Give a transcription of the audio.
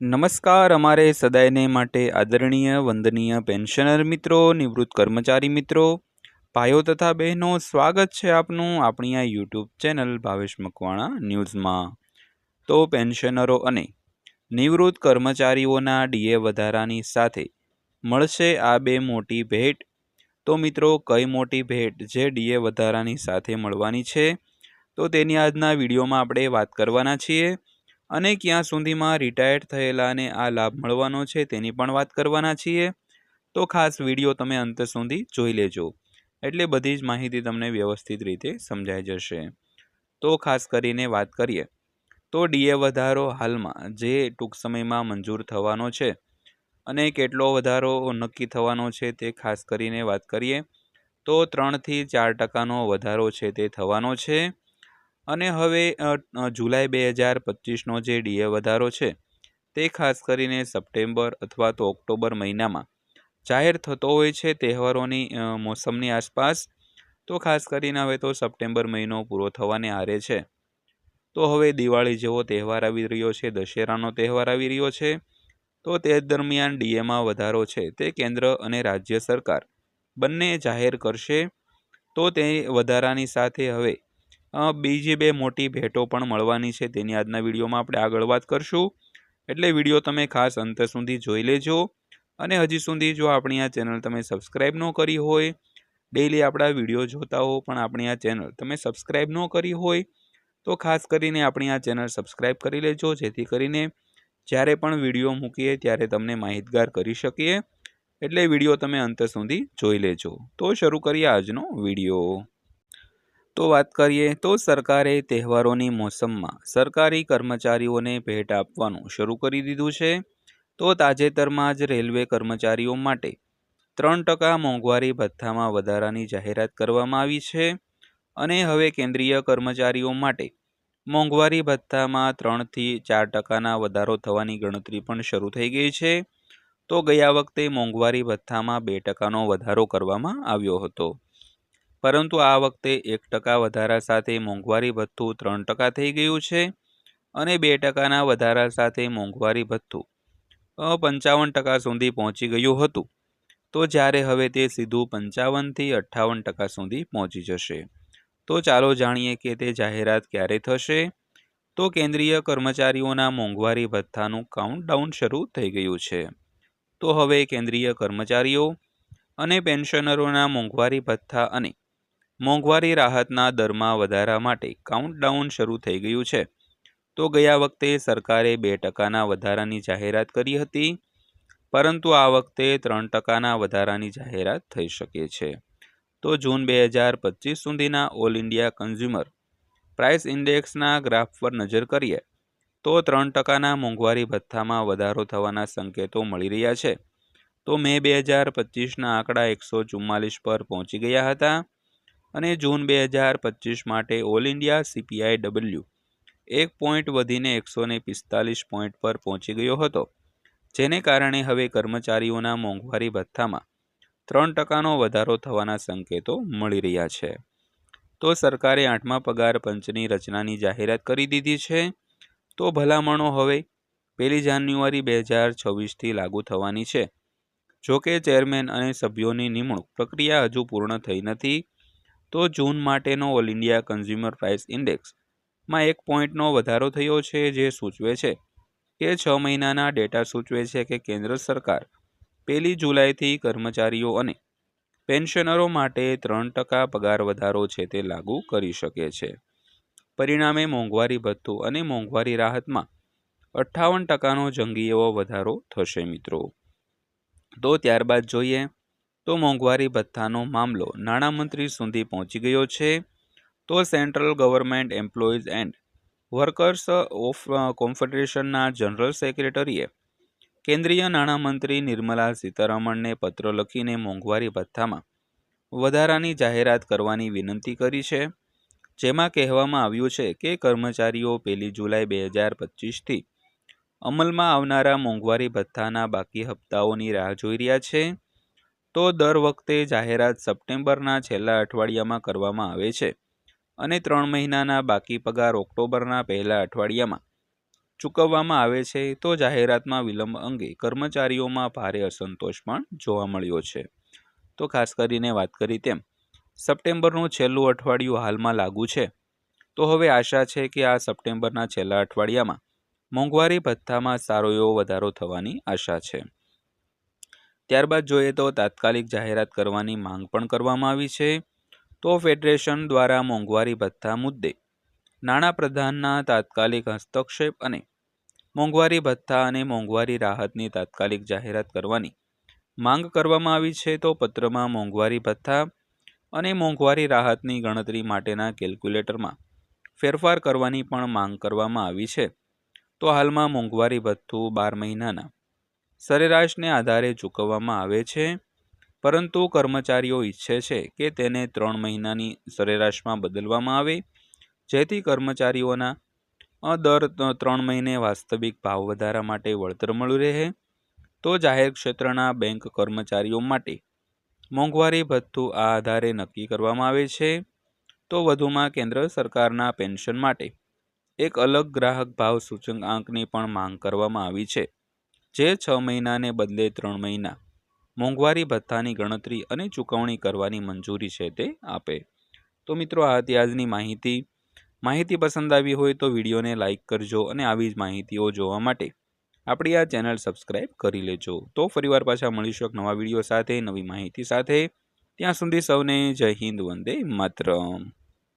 નમસ્કાર, અમારે સદાયને માટે આદરણીય, વંદનીય પેન્શનર મિત્રો, નિવૃત્ત કર્મચારી મિત્રો, ભાઈઓ તથા બહેનો, સ્વાગત છે આપનું આપણી આ યુટ્યુબ ચેનલ ભાવેશ મકવાણા ન્યૂઝમાં. તો પેન્શનરો અને નિવૃત્ત કર્મચારીઓના ડીએ વધારાની સાથે મળશે આ બે મોટી ભેટ. તો મિત્રો, કઈ મોટી ભેટ જે ડીએ વધારાની સાથે મળવાની છે? તો તેની આજના વિડીયોમાં આપણે વાત કરવાના છીએ. અને ક્યાં સુધીમાં રિટાયર્ડ થયેલાને આ લાભ મળવાનો છે તેની પણ વાત કરવાના છીએ. તો ખાસ વીડિયો તમે અંત સુધી જોઈ લેજો. એટલે બધી જ માહિતી તમને વ્યવસ્થિત રીતે સમજાઈ જશે. તો ખાસ કરીને વાત કરીએ. તો ડીએ વધારો હાલમાં જે ટૂંક સમયમાં મંજૂર થવાનો છે અને કેટલો વધારો નક્કી થવાનો છે તે ખાસ કરીને વાત કરીએ. તો ત્રણથી ચાર ટકાનો વધારો છે તે થવાનો છે. અને હવે જુલાઈ બે હજાર પચીસનો જે ડીએ વધારો છે, તે ખાસ કરીને સપ્ટેમ્બર અથવા તો ઓક્ટોબર મહિનામાં જાહેર થતો હોય છે તહેવારોની મોસમની આસપાસ, તો ખાસ કરીને હવે તો સપ્ટેમ્બર મહિનો પૂરો થવાને આરે છે. તો હવે દિવાળી જેવો તહેવાર આવી રહ્યો છે, દશેરાનો તહેવાર આવી રહ્યો છે, તો તે દરમિયાન ડીએમાં વધારો છે, તે કેન્દ્ર અને રાજ્ય સરકાર બંને જાહેર કરશે, તો તે વધારાની સાથે હવે બીજી બે મોટી ભેટો પણ મળવાની છે. તેની આજના વિડીયોમાં આપણે આગળ વાત કરશું. એટલે વીડિયો તમે ખાસ અંત સુધી જોઈ લેજો. અને હજી સુધી જો આપણી આ ચેનલ તમે સબસ્ક્રાઈબ ન કરી હોય ડેઈલી આપણા વીડિયો જોતા હો, પણ આપણી આ ચેનલ તમે સબસ્ક્રાઈબ ન કરી હોય, તો ખાસ કરીને આપણી આ ચેનલ સબસ્ક્રાઈબ કરી લેજો. જેથી કરીને જ્યારે પણ વીડિયો મૂકીએ ત્યારે તમને માહિતગાર કરી શકીએ. એટલે વીડિયો તમે અંત સુધી જોઈ લેજો. તો શરૂ કરીએ આજનો વીડિયો. તો વાત કરીએ તો સરકારે તહેવારોની મોસમમાં સરકારી કર્મચારીઓને ભેટ આપવાનું શરૂ કરી દીધું છે. તો તાજેતરમાં જ રેલવે કર્મચારીઓ માટે ત્રણ ટકા મોંઘવારી ભથ્થામાં વધારાની જાહેરાત કરવામાં આવી છે અને હવે કેન્દ્રીય કર્મચારીઓ માટે મોંઘવારી ભથ્થામાં ત્રણથી ચાર ટકાના વધારો થવાની ગણતરી પણ શરૂ થઈ ગઈ છે. તો ગયા વખતે મોંઘવારી ભથ્થામાં બે ટકાનો વધારો કરવામાં આવ્યો હતો. પરંતુ આ વખતે એક ટકા વધારા સાથે મોંઘવારી ભથ્થું ત્રણ ટકા થઈ ગયું છે અને બે ટકાના વધારા સાથે મોંઘવારી ભથ્થું પંચાવન ટકા સુધી પહોંચી ગયું હતું. તો જ્યારે હવે તે સીધું પંચાવનથી અઠ્ઠાવન ટકા સુધી પહોંચી જશે. તો ચાલો જાણીએ કે તે જાહેરાત ક્યારે થશે? તો કેન્દ્રીય કર્મચારીઓના મોંઘવારી ભથ્થાનું કાઉન્ટડાઉન શરૂ થઈ ગયું છે. તો હવે કેન્દ્રીય કર્મચારીઓ અને પેન્શનરોના મોંઘવારી ભથ્થા અને મોંઘવારી રાહતના દરમાં વધારા માટે કાઉન્ટડાઉન શરૂ થઈ ગયું છે. તો ગયા વખતે સરકારે બે ટકાના વધારાની જાહેરાત કરી હતી, પરંતુ આ વખતે ત્રણ ટકાના વધારાની જાહેરાત થઈ શકે છે. તો જૂન બે હજાર પચીસ સુધીના ઓલ ઇન્ડિયા કન્ઝ્યુમર પ્રાઇસ ઇન્ડેક્સના ગ્રાફ પર નજર કરીએ, તો ત્રણ ટકાના મોંઘવારી ભથ્થામાં વધારો થવાના સંકેતો મળી રહ્યા છે. તો મે બે હજાર પચીસના આંકડા એકસો ચુમ્માલીસ પર પહોંચી ગયા હતા. અને જૂન બે હજાર પચીસ માટે ઓલ ઇન્ડિયા સીપીઆઈ ડબલ્યુ એક પોઈન્ટ વધીને એકસો ને પિસ્તાલીસ પોઈન્ટ પર પહોંચી ગયો હતો, જેને કારણે હવે કર્મચારીઓના મોંઘવારી ભથ્થામાં ત્રણ ટકાનો વધારો થવાના સંકેતો મળી રહ્યા છે. તો સરકારે આઠમા પગાર પંચની રચનાની જાહેરાત કરી દીધી છે? તો ભલામણો હવે પહેલી જાન્યુઆરી બે હજાર છવ્વીસથી લાગુ થવાની છે. જોકે ચેરમેન અને સભ્યોની નિમણૂક પ્રક્રિયા હજુ પૂર્ણ થઈ નથી તો જૂન માટેનો ઓલ ઇન્ડિયા કન્ઝ્યુમર પ્રાઇસ ઇન્ડેક્સમાં એક પોઈન્ટનો વધારો થયો છે જે સૂચવે છે કે છ મહિનાના ડેટા સૂચવે છે કે કેન્દ્ર સરકાર પહેલી જુલાઈથી કર્મચારીઓ અને પેન્શનરો માટે ત્રણ ટકા પગાર વધારો છે તે લાગુ કરી શકે છે. પરિણામે મોંઘવારી ભથ્થું અને મોંઘવારી રાહતમાં અઠ્ઠાવન ટકાનો જંગી એવો વધારો થશે મિત્રો. તો ત્યારબાદ જોઈએ તો મોંઘવારી ભથ્થાનો મામલો નાણામંત્રી સુધી પહોંચી ગયો છે. તો central government employees and workers of કોન્ફેડરેશનના general સેક્રેટરીએ કેન્દ્રીય નાણામંત્રી નિર્મલા સીતારમણને પત્ર લખીને મોંઘવારી ભથ્થામાં વધારાની જાહેરાત કરવાની વિનંતી કરી છે, જેમાં કહેવામાં આવ્યું છે કે કર્મચારીઓ પહેલી જુલાઈ બે હજાર પચીસથી અમલમાં આવનારા મોંઘવારી ભથ્થાના બાકી હપ્તાઓની રાહ જોઈ રહ્યા છે. તો દર વખતે જાહેરાત સપ્ટેમ્બરના છેલ્લા અઠવાડિયામાં કરવામાં આવે છે અને ત્રણ મહિનાના બાકી પગાર ઓક્ટોબરના પહેલા અઠવાડિયામાં ચૂકવવામાં આવે છે તો જાહેરાતમાં વિલંબ અંગે કર્મચારીઓમાં ભારે અસંતોષ પણ જોવા મળ્યો છે. તો ખાસ કરીને વાત કરી તેમ, સપ્ટેમ્બરનું છેલ્લું અઠવાડિયું હાલમાં લાગુ છે. તો હવે આશા છે કે આ સપ્ટેમ્બરના છેલ્લા અઠવાડિયામાં મોંઘવારી ભથ્થામાં સારો એવો વધારો થવાની આશા છે. ત્યારબાદ જોઈએ તો તાત્કાલિક જાહેરાત કરવાની માંગ પણ કરવામાં આવી છે. તો ફેડરેશન દ્વારા મોંઘવારી ભથ્થા મુદ્દે નાણાપ્રધાનના તાત્કાલિક હસ્તક્ષેપ અને મોંઘવારી ભથ્થા અને મોંઘવારી રાહતની તાત્કાલિક જાહેરાત કરવાની માંગ કરવામાં આવી છે તો પત્રમાં મોંઘવારી ભથ્થા અને મોંઘવારી રાહતની ગણતરી માટેના કેલ્ક્યુલેટરમાં ફેરફાર કરવાની પણ માંગ કરવામાં આવી છે. તો હાલમાં મોંઘવારી ભથ્થું બાર મહિનાના સરેરાશને આધારે ચૂકવવામાં આવે છે. પરંતુ કર્મચારીઓ ઈચ્છે છે કે તેને ત્રણ મહિનાની સરેરાશમાં બદલવામાં આવે. જેથી કર્મચારીઓના દર ત્રણ મહિને વાસ્તવિક ભાવ વધારા માટે વળતર મળી રહે. તો જાહેર ક્ષેત્રના બેંક કર્મચારીઓ માટે મોંઘવારી ભથ્થું આ આધારે નક્કી કરવામાં આવે છે. તો વધુમાં કેન્દ્ર સરકારના પેન્શન માટે એક અલગ ગ્રાહક ભાવ સૂચકાંકની પણ માંગ કરવામાં આવી છે. જે છ મહિનાને બદલે ત્રણ મહિના. મોંઘવારી, ભથ્થાની ગણતરી અને ચૂકવણી કરવાની મંજૂરી છે તે આપે. તો મિત્રો, આ હતી આજની માહિતી. માહિતી પસંદ આવી હોય તો વિડીયોને લાઇક કરજો અને આવી જ માહિતીઓ જોવા માટે આપણી આ ચેનલ સબસ્ક્રાઇબ કરી લેજો. તો ફરીવાર પાછા મળીશું એક નવા વીડિયો સાથે, નવી માહિતી સાથે. ત્યાં સુધી સૌને જય હિન્દ, વંદે માતરમ.